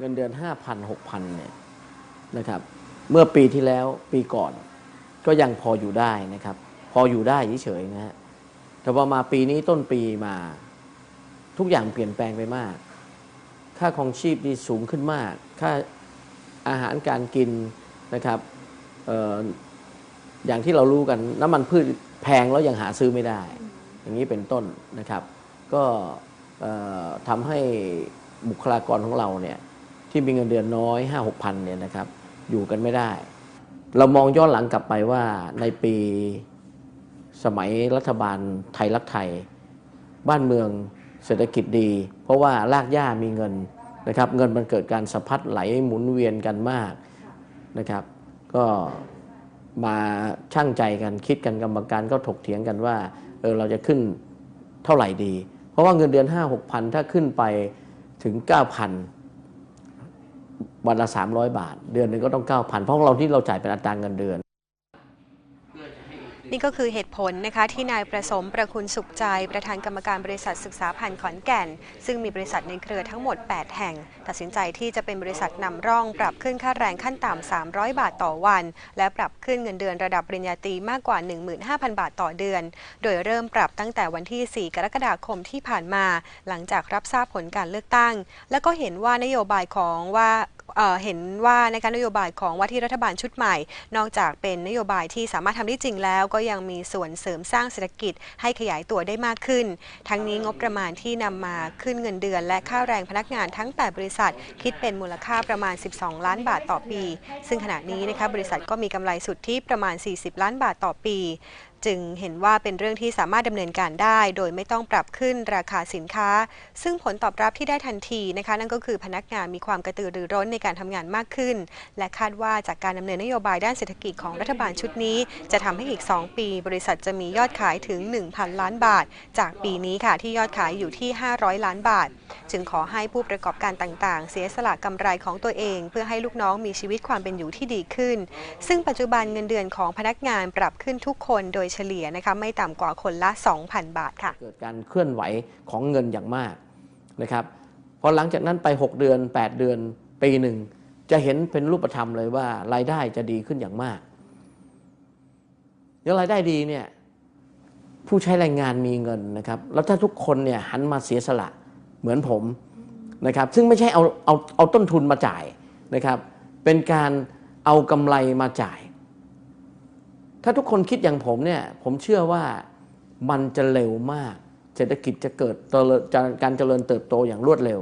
เงินเดือน5,000 6,000เนี่ยนะครับเมื่อปีที่แล้วปีก่อนก็ยังพออยู่ได้นะครับ พออยู่ได้เฉยๆนะฮะแต่พอมาปีนี้ต้นปีมาทุกอย่างเปลี่ยนแปลงไปมาก ค่าครองชีพนี่สูงขึ้นมาก ค่าอาหารการกินนะครับเอออย่างที่เรารู้กันน้ำมันพืชแพงแล้วยังหาซื้อไม่ได้ อย่างนี้เป็นต้นนะครับ ก็ทำให้บุคลากรของเราเนี่ย ที่มีเงินเดือนน้อย 5 6พันเนี่ยนะครับอยู่กันไม่ได้ เรามองย้อนหลังกลับไปว่าในปีสมัยรัฐบาลไทยรักไทย บ้านเมืองเศรษฐกิจดี เพราะว่ารากหญ้ามีเงินนะครับเงินมันเกิดการสะพัดไหลหมุนเวียนกันมากนะครับ ก็มาช่างใจกันคิดกันกรรมการก็ถกเถียงกันว่าเออเราจะขึ้นเท่าไหร่ดี เพราะว่าเงินเดือน 5 6พันถ้าขึ้นไปถึง 9,000 วันละ 300 บาท เดือนหนึ่งก็ต้อง 9,000 เพราะเราที่เราจ่ายเป็นอัตราเงินเดือน นี่ก็คือเหตุผลนะคะที่นายประสมประคุณสุขใจ ประธานกรรมการบริษัทศึกษาพันธ์ขอนแก่น ซึ่งมีบริษัทในเครือทั้งหมด 8 แห่ง ตัดสินใจที่จะเป็นบริษัทนำร่องปรับขึ้นค่าแรงขั้นต่ำ 300 บาทต่อวัน และปรับขึ้นเงินเดือนระดับปริญญาตรีมากกว่า 15,000 บาทต่อเดือน โดยเริ่มปรับตั้งแต่วันที่ 4 กรกฎาคมที่ผ่านมา หลังจากรับทราบผลการเลือกตั้ง และก็เห็นว่านโยบายของว่าเห็นว่านะคะนโยบายของว่าที่รัฐบาลชุดใหม่ นอกจากเป็นนโยบายที่สามารถทำได้จริงแล้วก็ยังมีส่วนเสริมสร้างเศรษฐกิจให้ขยายตัวได้มากขึ้น ทั้งนี้งบประมาณที่นำมาขึ้นเงินเดือน และค่าแรงพนักงานทั้ง 8 บริษัท คิดเป็นมูลค่าประมาณ 12 ล้านบาทต่อปี ซึ่งขณะนี้นะคะบริษัทก็มีกำไรสุทธิประมาณ 40 ล้านบาทต่อปี จึงเห็นว่าเป็นเรื่องที่สามารถดำเนินการได้ โดยไม่ต้องปรับขึ้นราคาสินค้า ซึ่งผลตอบรับที่ได้ทันทีนะคะนั่นก็คือพนักงานมีความกระตือรือร้นในการทำงานมากขึ้น และคาดว่าจากการดำเนินนโยบายด้านเศรษฐกิจของรัฐบาลชุดนี้ จะทำให้อีก 2 ปี บริษัทจะมียอดขายถึง 1,000 ล้านบาท จากปีนี้ค่ะที่ยอดขายอยู่ที่ 500 ล้านบาทจึงขอให้ผู้ประกอบการต่างๆ เสียสละกำไรของตัวเอง เพื่อให้ลูกน้องมีชีวิตความเป็นอยู่ที่ดีขึ้น ซึ่งปัจจุบันเงินเดือนของพนักงานปรับขึ้นทุกคนโดยเฉลี่ยนะคะไม่ต่ำกว่าคนละ 2,000 บาทค่ะ เกิดการเคลื่อนไหวของเงินอย่างมากนะครับพอหลังจากนั้นไป 6 เดือน 8 เดือนปีหนึ่งจะเห็นเป็นรูปธรรมเลยว่ารายได้จะดีขึ้นอย่างมากแล้วรายได้ดีเนี่ยผู้ใช้แรงงานมีเงินนะครับ แล้วถ้าทุกคนเนี่ยหันมาเสียสละ เหมือนผมนะครับซึ่งไม่ใช่เอาเอาเอาต้นทุนมาจ่ายนะครับ เป็นการเอากำไรมาจ่าย ถ้าทุกคนคิดอย่างผมเนี่ยผมเชื่อว่ามันจะเร็วมาก เศรษฐกิจจะเกิดการเจริญเติบโตอย่างรวดเร็ว